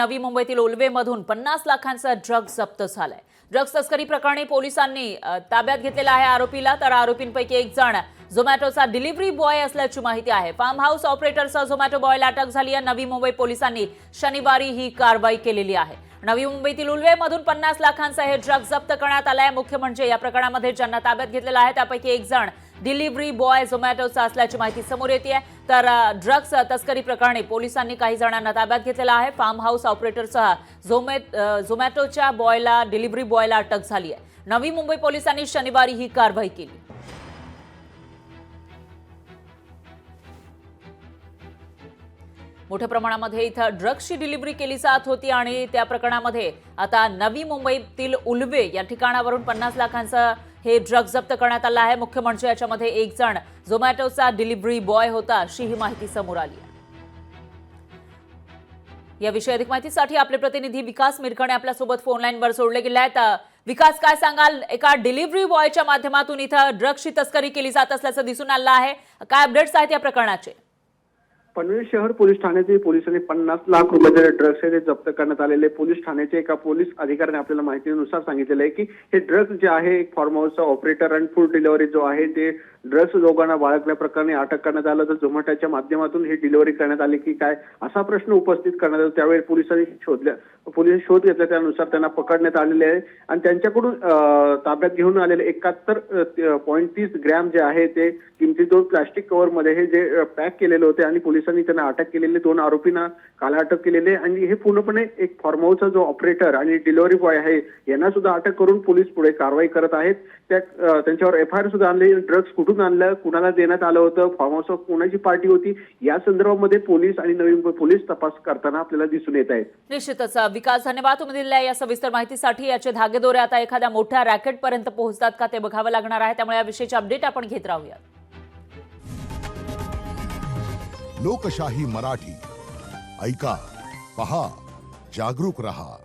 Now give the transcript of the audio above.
नवी मुंबईतील उल्वेमधून पन्नास लाखांचा ड्रग जप्त झालाय. ड्रग्ज तस्करी प्रकरणी पोलिसांनी ताब्यात घेतलेला आहे आरोपीला तर आरोपींपैकी एक जण झोमॅटोचा डिलिव्हरी बॉय असल्याची माहिती आहे. फार्म हाऊस ऑपरेटरचा झोमॅटो बॉयला अटक झाली आहे. नवी मुंबई पोलिसांनी शनिवारी ही कारवाई केलेली आहे. नवी मुंबईतील उल्वेमधून पन्नास लाखांचा हे ड्रग जप्त करण्यात आलाय. मुख्य म्हणजे या प्रकरणामध्ये ज्यांना ताब्यात घेतलेला आहे त्यापैकी एक जण डिलिव्हरी बॉय झोमॅटोचा असल्याची माहिती समोर येते आहे तर ड्रग्ज तस्करी प्रकरणी पोलिसांनी काही जणांना ताब्यात घेतलेला आहे. फार्म हाऊस ऑपरेटरसह झोमे झोमॅटोच्या बॉयला डिलिव्हरी बॉयला अटक झाली आहे. नवी मुंबई पोलिसांनी शनिवारी ही कारवाई केली. मोठ्या प्रमाणामध्ये इथं ड्रग्सची डिलिव्हरी केली जात होती आणि त्या प्रकरणामध्ये आता नवी मुंबईतील उल्वे या ठिकाणावरून पन्नास लाखांचं हे ड्रग जप्त करण्यात आलं आहे. मुख्य म्हणजे याच्यामध्ये एक जण झोमॅटोचा डिलिव्हरी बॉय होता अशी ही माहिती समोर आली आहे. याविषयी अधिक माहितीसाठी आपले प्रतिनिधी विकास मिरकणे आपल्यासोबत फोन लाईनवर जोडले गेले आहेत विकास काय सांगाल? एका डिलिव्हरी बॉयच्या माध्यमातून इथं ड्रग्सची तस्करी केली जात असल्याचं दिसून आलं आहे. काय अपडेट्स आहेत या प्रकरणाचे? पनवेल शहर पोलीस ठाण्यातील पोलिसांनी पन्नास लाख रुपयाचे ड्रग्स आहे ते जप्त करण्यात आलेले पोलीस ठाण्याचे एका पोलीस अधिकाऱ्याने आपल्याला माहितीनुसार सांगितलेलं आहे की हे ड्रग्ज जे आहे एक फार्म हाऊसचा ऑपरेटर अँड फूड डिलिव्हरी जो आहे ते ड्रग्स दोघांना बाळगल्या प्रकरणी अटक करण्यात आलं तर झोमॅटोच्या माध्यमातून ही डिलिव्हरी करण्यात आली की काय असा प्रश्न उपस्थित करण्यात आला. त्यावेळी पोलिसांनी शोधल्या पोलिसांनी शोध घेतला. त्यानुसार त्यांना पकडण्यात आलेले आहे. आणि त्यांच्याकडून ताब्यात घेऊन आलेले एकाहत्तर पॉईंट तीस ग्रॅम जे आहे ते किमती दोन प्लास्टिक कव्हरमध्ये हे जे पॅक केलेले होते आणि पोलिसांनी त्यांना अटक केलेले दोन आरोपींना काल अटक केलेली आहे. आणि हे पूर्णपणे एक फॉर्म हाऊसचा जो ऑपरेटर आणि डिलिव्हरी बॉय आहे यांना सुद्धा अटक करून पोलीस पुढे कारवाई करत आहेत. त्या त्यांच्यावर एफ आय आर सुद्धा आणली ड्रग्ज कुठून आणलं कुणाला देण्यात आलं होतं फार्म हाऊसवर कोणाची पार्टी होती या संदर्भामध्ये पोलीस आणि नवी मुंबई पोलीस तपास करताना आपल्याला दिसून येत आहेत. निश्चितच विकास धन्यवाद. तुम्ही दिलेल्या या सविस्तर माहितीसाठी याचे धागेदोरे आता एखाद्या मोठ्या रॅकेट पर्यंत पोहोचतात का ते बघावं लागणार आहे. त्यामुळे याविषयीचे अपडेट आपण घेत राहूया लोकशाही मराठी. ऐका पहा जागरूक रहा.